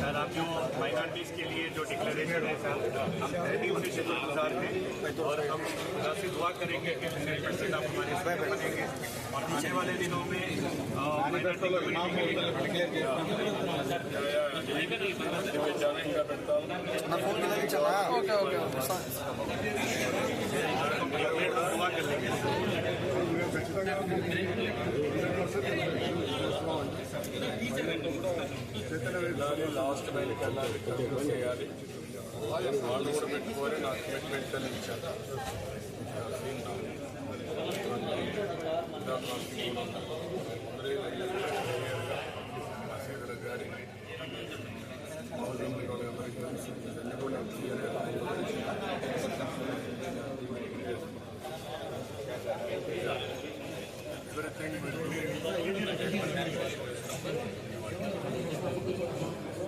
سر آپ جو مائنورٹیز کے لیے جو ڈکلیریشن ہے سر ہم پہلی ہم سے دعا کریں گے آپ ہمارے ساتھ گے۔ اور آنے والے دنوں میں last మైల్కి వెళ్ళాలి complete చేయాలి వాళ్ళు కూడా పెట్టుకొని నాకు కమిట్మెంట్ ఇచ్చారు గారి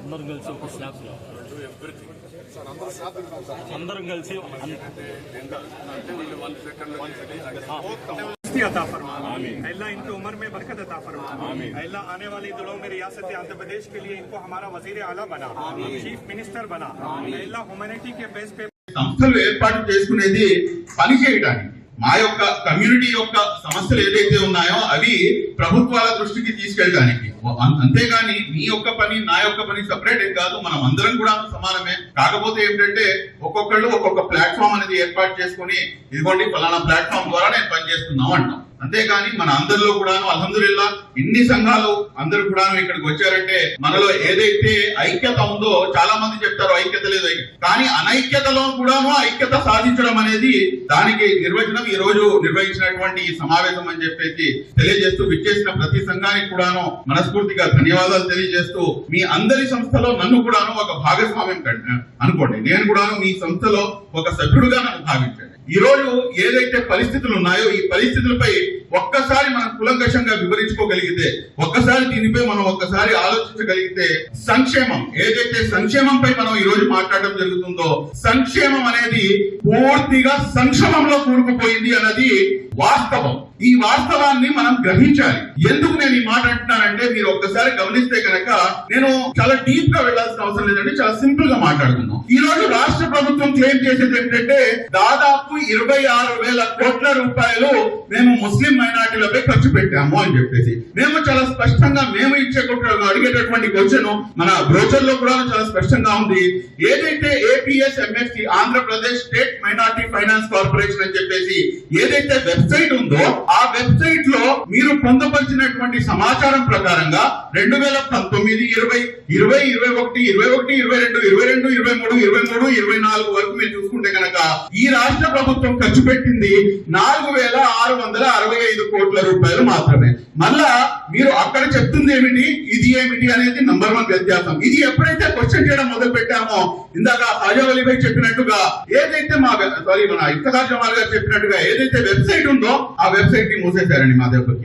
అందరం కలిసి ఒక స్లాబ్ అందరం కలిసి اللہ ان کی عمر میں برکت عطا فرمائے اللہ آنے والی دنوں میں ریاست آندھر پردیش کے لیے ان کو ہمارا وزیر اعلیٰ بنا چیف منسٹر بنا اللہ ہیومنیٹی کے بیس پہ సంస్థలు دی پانی کے చేయడానికి మా యొక్క కమ్యూనిటీ యొక్క సమస్యలు ఏదైతే ఉన్నాయో అవి ప్రభుత్వాల దృష్టికి తీసుకెళ్ళడానికి. అంతేగాని మీ యొక్క పని నా యొక్క పని సపరేట్ ఏం కాదు మనం అందరం కూడా సమానమే. కాకపోతే ఏంటంటే ఒక్కొక్కళ్ళు ఒక్కొక్క ప్లాట్ఫామ్ అనేది ఏర్పాటు చేసుకుని ఇదిగోండి ఫలానా ప్లాట్ఫామ్ ద్వారా నేను పనిచేస్తున్నాం అంటాం. అంతేగాని మన అందరిలో కూడాను అల్హమ్దుల్లా ఇన్ని సంఘాలు అందరూ కూడాను ఇక్కడికి వచ్చారంటే మనలో ఏదైతే ఐక్యత ఉందో చాలా మంది చెప్తారు ఐక్యత లేదు కానీ అనైక్యతలో కూడాను ఐక్యత సాధించడం అనేది దానికి నిర్వచనం ఈ రోజు నిర్వహించినటువంటి ఈ సమావేశం అని చెప్పేసి తెలియజేస్తూ విచ్చేసిన ప్రతి సంఘానికి కూడాను మనస్ఫూర్తిగా ధన్యవాదాలు తెలియజేస్తూ మీ అందరి సంస్థలో నన్ను కూడాను ఒక భాగస్వామ్యం అనుకోండి. నేను కూడాను మీ సంస్థలో ఒక సభ్యుడుగా నన్ను భావించాను. ఈ రోజు ఏదైతే పరిస్థితులు ఉన్నాయో ఈ పరిస్థితులపై ఒక్కసారి మనం కులంకషంగా వివరించుకోగలిగితే ఒక్కసారి దీనిపై మనం ఒక్కసారి ఆలోచించగలిగితే సంక్షేమం ఏదైతే సంక్షేమంపై మనం ఈ రోజు మాట్లాడడం జరుగుతుందో సంక్షేమం అనేది పూర్తిగా సంక్షేమంలో కూరుకుపోయింది అన్నది వాస్తవం. ఈ వాస్తవాన్ని మనం గ్రహించాలి. ఎందుకు నేను ఈ మాట అంటున్నానంటే మీరు ఒక్కసారి గమనిస్తే కనుక నేను చాలా డీప్గా వెళ్ళాల్సిన అవసరం లేదండి చాలా సింపుల్గా మాట్లాడుతున్నాం ఈ రోజు రాష్ట్ర ప్రభుత్వం క్లెయిమ్ చేసేది ఏంటంటే దాదాపు ఇరవై ఆరు వేల కోట్ల రూపాయలు మేము ముస్లిం మైనార్టీలపై ఖర్చు పెట్టాము అని చెప్పేసి. మేము చాలా స్పష్టంగా మేము ఇచ్చే అడిగేటటువంటి క్వశ్చన్ మన బ్రోచర్లో కూడా చాలా స్పష్టంగా ఉంది. ఏదైతే APS MSC Andhra Pradesh state minority finance corporation అని చెప్పేసి ఏదైతే వెబ్సైట్ ఉందో ఆ పొందపరిచినటువంటి సమాచారం ప్రకారంగా రెండు వేల పంతొమ్మిది ఇరవై ఇరవై ఇరవై ఒకటి ఇరవై ఒకటి ఇరవై రెండు ఇరవై రెండు ఇరవై మూడు ఇరవై మూడు ఇరవై నాలుగు వరకు మీరు చూసుకుంటే కనుక ఈ రాష్ట్ర ప్రభుత్వం ఖర్చు పెట్టింది నాలుగు వేల ఆరు వందల అరవై ఐదు కోట్ల రూపాయలు మాత్రమే. మళ్ళా మీరు అక్కడ చెప్తుంది ఏమిటి? ఇది ఏమిటి అనేది నంబర్ వన్ వ్యత్యాసం. ఇది ఎప్పుడైతే క్వశ్చన్ చేయడం మొదలు పెట్టామో ఇందాక హాజా అలీభాయ్ చెప్పినట్టుగా ఏదైతే మా సారీ మన ఇఫ్తఖార్ జమాల్ గారు చెప్పినట్టుగా ఏదైతే వెబ్సైట్ ఉందో ఆ వెబ్సైట్ని మూసేశారండి మా దగ్గరికి